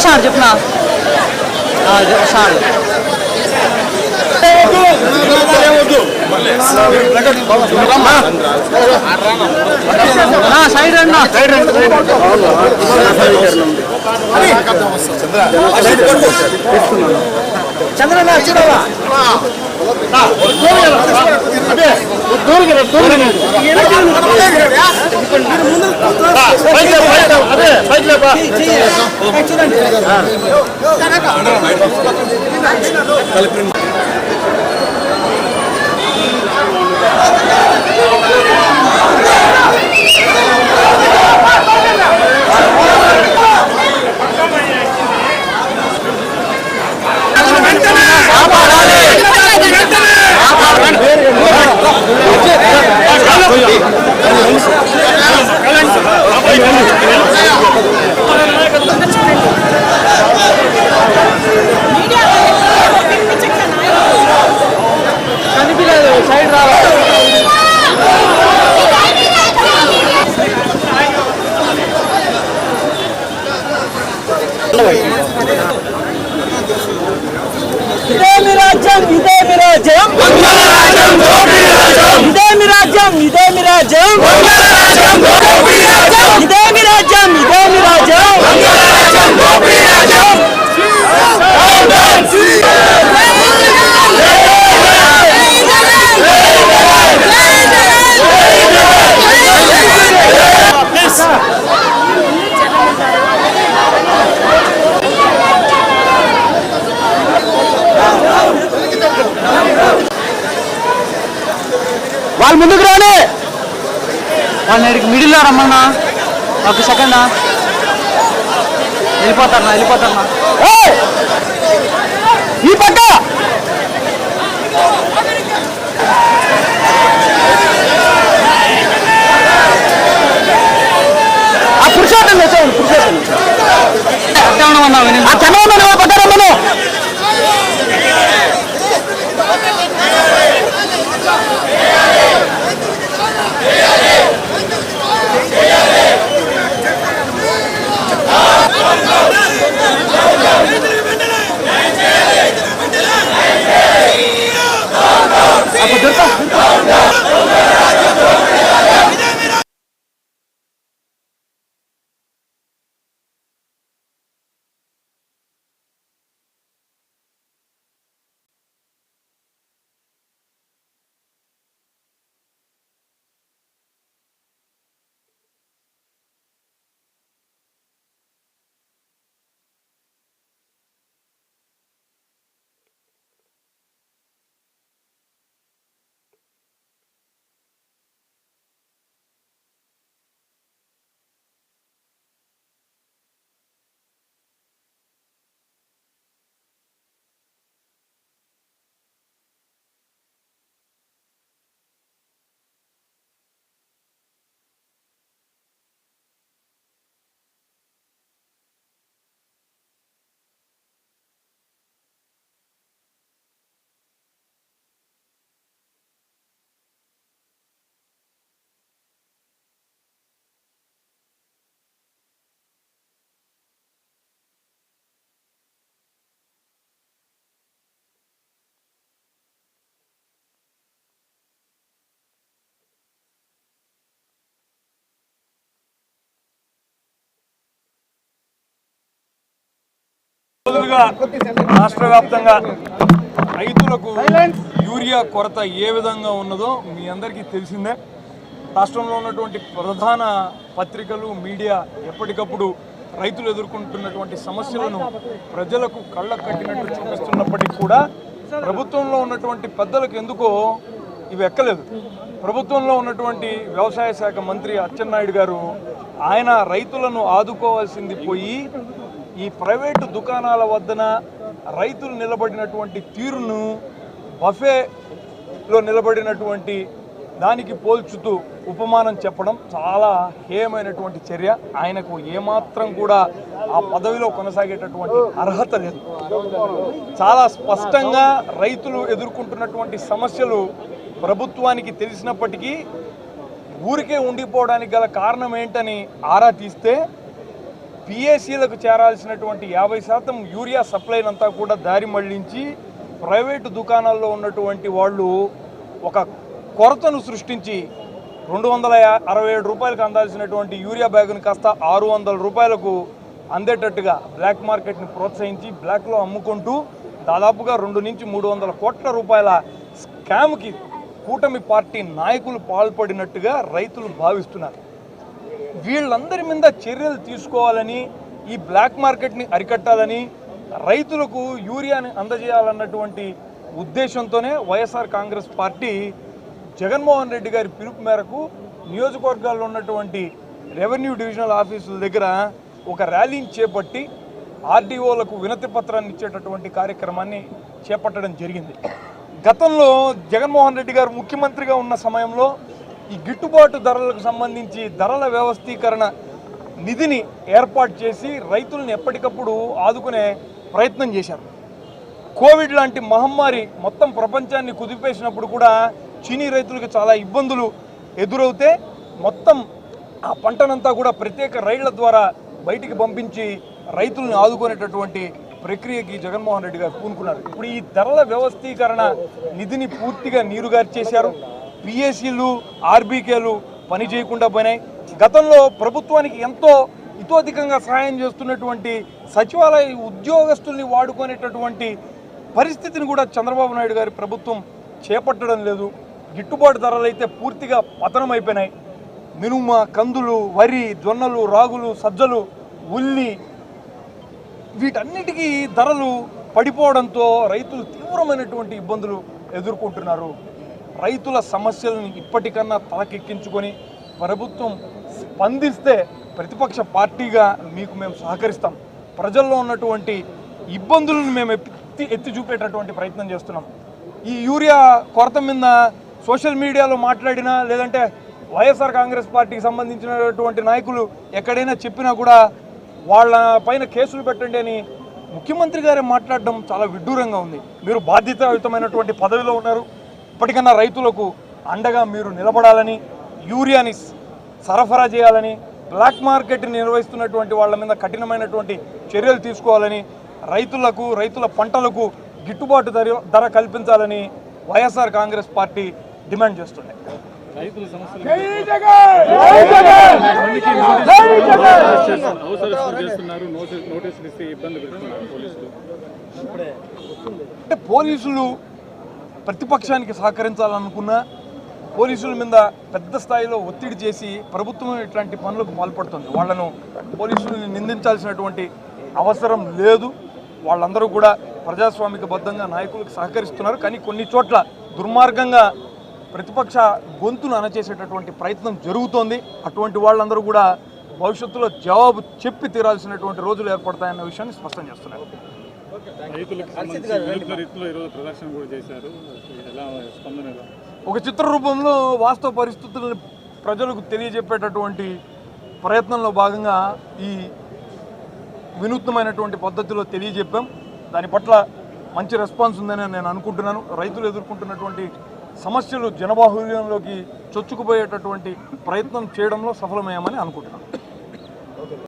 చూసాను చెప్పిన sir side రండి సైడ్ రండి చంద్రన్న చూడవా కనిపించలేదు వాళ్ళని ఇక్కడికి మిడిల్లో రమ్మన్నా. ఒక సెకండా వెళ్ళిపోతారన్నా వెళ్ళిపోతారన్నా அப்போ ముందుగా రాష్ట్ర వ్యాప్తంగా రైతులకు యూరియా కొరత ఏ విధంగా ఉన్నదో మీ అందరికీ తెలిసిందే. రాష్ట్రంలో ఉన్నటువంటి ప్రధాన పత్రికలు మీడియా ఎప్పటికప్పుడు రైతులు ఎదుర్కొంటున్నటువంటి సమస్యలను ప్రజలకు కళ్ళ కట్టినట్టు చూపిస్తున్నప్పటికీ కూడా ప్రభుత్వంలో ఉన్నటువంటి పెద్దలకు ఎందుకో ఇవి ఎక్కలేదు. ప్రభుత్వంలో ఉన్నటువంటి వ్యవసాయ శాఖ మంత్రి అచ్చెన్నాయుడు గారు ఆయన రైతులను ఆదుకోవాల్సింది పోయి ఈ ప్రైవేటు దుకాణాల వద్దన రైతులు నిలబడినటువంటి తీరును బఫేలో నిలబడినటువంటి దానికి పోల్చుతూ ఉపమానం చెప్పడం చాలా హేయమైనటువంటి చర్య. ఆయనకు ఏమాత్రం కూడా ఆ పదవిలో కొనసాగేటటువంటి అర్హత లేదు. చాలా స్పష్టంగా రైతులు ఎదుర్కొంటున్నటువంటి సమస్యలు ప్రభుత్వానికి తెలిసినప్పటికీ ఊరికే ఉండిపోవడానికి గల కారణం ఏంటని ఆరా తీస్తే పిఏసీలకు చేరాల్సినటువంటి యాభై శాతం యూరియా సప్లైనంతా కూడా దారి మళ్ళించి ప్రైవేటు దుకాణాల్లో ఉన్నటువంటి వాళ్ళు ఒక కొరతను సృష్టించి రెండు వందల అరవై ఏడు రూపాయలకు అందాల్సినటువంటి యూరియా బ్యాగును కాస్త ఆరు వందల రూపాయలకు అందేటట్టుగా బ్లాక్ మార్కెట్ని ప్రోత్సహించి బ్లాక్లో అమ్ముకుంటూ దాదాపుగా రెండు నుంచి మూడు వందల కోట్ల రూపాయల స్కామ్కి కూటమి పార్టీ నాయకులు పాల్పడినట్టుగా రైతులు భావిస్తున్నారు. వీళ్ళందరి మీద చర్యలు తీసుకోవాలని ఈ బ్లాక్ మార్కెట్ని అరికట్టాలని రైతులకు యూరియాని అందజేయాలన్నటువంటి ఉద్దేశంతోనే YSR Congress party Jaganmohan Reddy గారి పిలుపు మేరకు నియోజకవర్గాల్లో ఉన్నటువంటి రెవెన్యూ డివిజనల్ ఆఫీసుల దగ్గర ఒక ర్యాలీని చేపట్టి ఆర్డీఓలకు వినతి పత్రాన్ని ఇచ్చేటటువంటి కార్యక్రమాన్ని చేపట్టడం జరిగింది. గతంలో జగన్మోహన్ రెడ్డి గారు ముఖ్యమంత్రిగా ఉన్న సమయంలో ఈ గిట్టుబాటు ధరలకు సంబంధించి ధరల వ్యవస్థీకరణ నిధిని ఏర్పాటు చేసి రైతులను ఎప్పటికప్పుడు ఆదుకునే ప్రయత్నం చేశారు. కోవిడ్ లాంటి మహమ్మారి మొత్తం ప్రపంచాన్ని కుదిపేసినప్పుడు కూడా చీనీ రైతులకు చాలా ఇబ్బందులు ఎదురవుతే మొత్తం ఆ పంటనంతా కూడా ప్రత్యేక రైళ్ళ ద్వారా బయటికి పంపించి రైతులను ఆదుకునేటటువంటి ప్రక్రియకి జగన్మోహన్ రెడ్డి గారు పూనుకున్నారు. ఇప్పుడు ఈ ధరల వ్యవస్థీకరణ నిధిని పూర్తిగా నీరుగార్చేశారు. పిఎస్సీలు ఆర్బీకేలు పని చేయకుండా పోయినాయి. గతంలో ప్రభుత్వానికి ఎంతో ఇతోధికంగా సహాయం చేస్తున్నటువంటి సచివాలయ ఉద్యోగస్తుల్ని వాడుకునేటటువంటి పరిస్థితిని కూడా చంద్రబాబు నాయుడు గారి ప్రభుత్వం చేపట్టడం లేదు. గిట్టుబాటు ధరలు అయితే పూర్తిగా పతనం అయిపోయినాయి మినుమ కందులు వరి జొన్నలు రాగులు సజ్జలు ఉల్లి వీటన్నిటికీ ధరలు పడిపోవడంతో రైతులు తీవ్రమైనటువంటి ఇబ్బందులు ఎదుర్కొంటున్నారు. రైతుల సమస్యలను ఇప్పటికన్నా తలకెక్కించుకొని ప్రభుత్వం స్పందిస్తే ప్రతిపక్ష పార్టీగా మీకు మేము సహకరిస్తాం. ప్రజల్లో ఉన్నటువంటి ఇబ్బందులను మేము ఎత్తి ఎత్తి చూపేటటువంటి ప్రయత్నం చేస్తున్నాం. ఈ యూరియా కొరత మీద సోషల్ మీడియాలో మాట్లాడినా లేదంటే వైఎస్ఆర్ కాంగ్రెస్ పార్టీకి సంబంధించినటువంటి నాయకులు ఎక్కడైనా చెప్పినా కూడా వాళ్ళ పైన కేసులు పెట్టండి అని ముఖ్యమంత్రి గారే మాట్లాడడం చాలా విడ్డూరంగా ఉంది. మీరు బాధ్యతాయుతమైనటువంటి పదవిలో ఉన్నారు. ఇప్పటికన్నా రైతులకు అండగా మీరు నిలబడాలని యూరియాని సరఫరా చేయాలని బ్లాక్ మార్కెట్ నిర్వహిస్తున్నటువంటి వాళ్ళ మీద కఠినమైనటువంటి చర్యలు తీసుకోవాలని రైతులకు రైతుల పంటలకు గిట్టుబాటు ధర ధర కల్పించాలని వైఎస్ఆర్ కాంగ్రెస్ పార్టీ డిమాండ్ చేస్తుంది. రైతుల సమస్యలు హౌస్ అరెస్ట్ చేస్తున్నారు నోటీస్ నోటీసులు ఇస్తే ఇబ్బంది పెడుతున్నారు పోలీసులు. అంటే పోలీసులు ప్రతిపక్షానికి సహకరించాలనుకున్నా పోలీసుల మీద పెద్ద స్థాయిలో ఒత్తిడి చేసి ప్రభుత్వం ఇట్లాంటి పనులకు పాల్పడుతుంది. వాళ్ళను పోలీసులను నిందించాల్సినటువంటి అవసరం లేదు. వాళ్ళందరూ కూడా ప్రజాస్వామికబద్ధంగా నాయకులకు సహకరిస్తున్నారు. కానీ కొన్ని చోట్ల దుర్మార్గంగా ప్రతిపక్ష గొంతును అణచేసేటటువంటి ప్రయత్నం జరుగుతోంది. అటువంటి వాళ్ళందరూ కూడా భవిష్యత్తులో జవాబు చెప్పి తీరాల్సినటువంటి రోజులు ఏర్పడతాయన్న విషయాన్ని స్పష్టం చేస్తున్నారు. రైతులకు సంబంధించి వినూత్న రీతిలో ఈరోజు ప్రదర్శన కూడా చేశారు. ఎలా స్పందన ఎలా? ఒక చిత్ర రూపంలో వాస్తవ పరిస్థితులను ప్రజలకు తెలియజెప్పేటటువంటి ప్రయత్నంలో భాగంగా ఈ వినూత్నమైనటువంటి పద్ధతిలో తెలియజెప్పాం. దాని పట్ల మంచి రెస్పాన్స్ ఉందని నేను అనుకుంటున్నాను. రైతులు ఎదుర్కొంటున్నటువంటి సమస్యలు జనబాహుల్యంలోకి చొచ్చుకుపోయేటటువంటి ప్రయత్నం చేయడంలో సఫలమయ్యామని అనుకుంటున్నాను.